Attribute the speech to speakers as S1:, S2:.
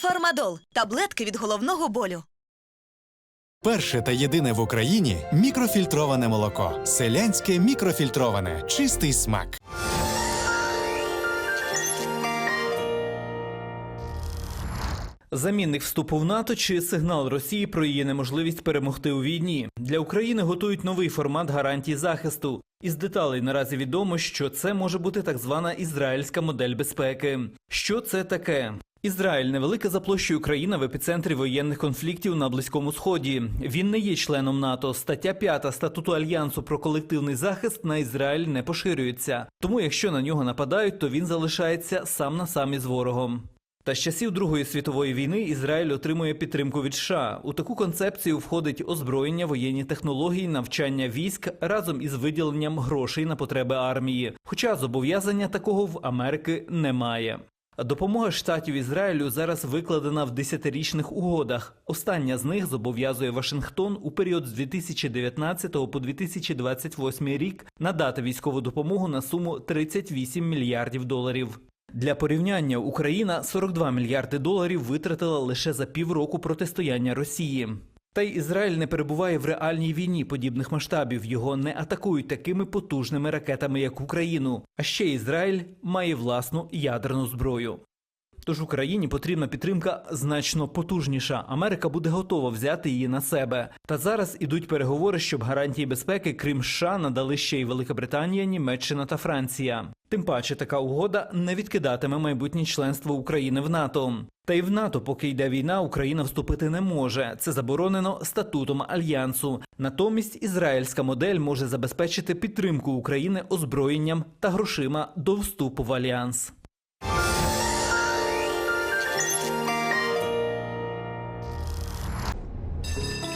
S1: Фармадол таблетки від головного болю.
S2: Перше та єдине в Україні мікрофільтроване молоко. Селянське мікрофільтроване. Чистий смак.
S3: Замінник вступу в НАТО чи сигнал Росії про її неможливість перемогти у війні для України готують новий формат гарантій захисту. Із деталей наразі відомо, що це може бути так звана ізраїльська модель безпеки. Що це таке? Ізраїль невелика за площею країна в епіцентрі воєнних конфліктів на близькому сході. Він не є членом НАТО. Стаття 5 статуту альянсу про колективний захист на Ізраїль не поширюється. Тому, якщо на нього нападають, то він залишається сам на сам із ворогом. Та з часів Другої світової війни Ізраїль отримує підтримку від США. У таку концепцію входить озброєння, воєнні технології, навчання військ разом із виділенням грошей на потреби армії. Хоча зобов'язання такого в Америки немає. Допомога штатів Ізраїлю зараз викладена в десятирічних угодах. Остання з них зобов'язує Вашингтон у період з 2019 по 2028 рік надати військову допомогу на суму 38 мільярдів доларів. Для порівняння Україна 42 мільярди доларів витратила лише за півроку протистояння Росії. Та й Ізраїль не перебуває в реальній війні подібних масштабів. Його не атакують такими потужними ракетами, як Україну. А ще Ізраїль має власну ядерну зброю. Тож Україні потрібна підтримка значно потужніша. Америка буде готова взяти її на себе. Та зараз ідуть переговори, щоб гарантії безпеки, крім США, надали ще й Велика Британія, Німеччина та Франція. Тим паче, така угода не відкидатиме майбутнє членство України в НАТО. Та й в НАТО, поки йде війна, Україна вступити не може. Це заборонено статутом альянсу. Натомість ізраїльська модель може забезпечити підтримку України озброєнням та грошима до вступу в альянс.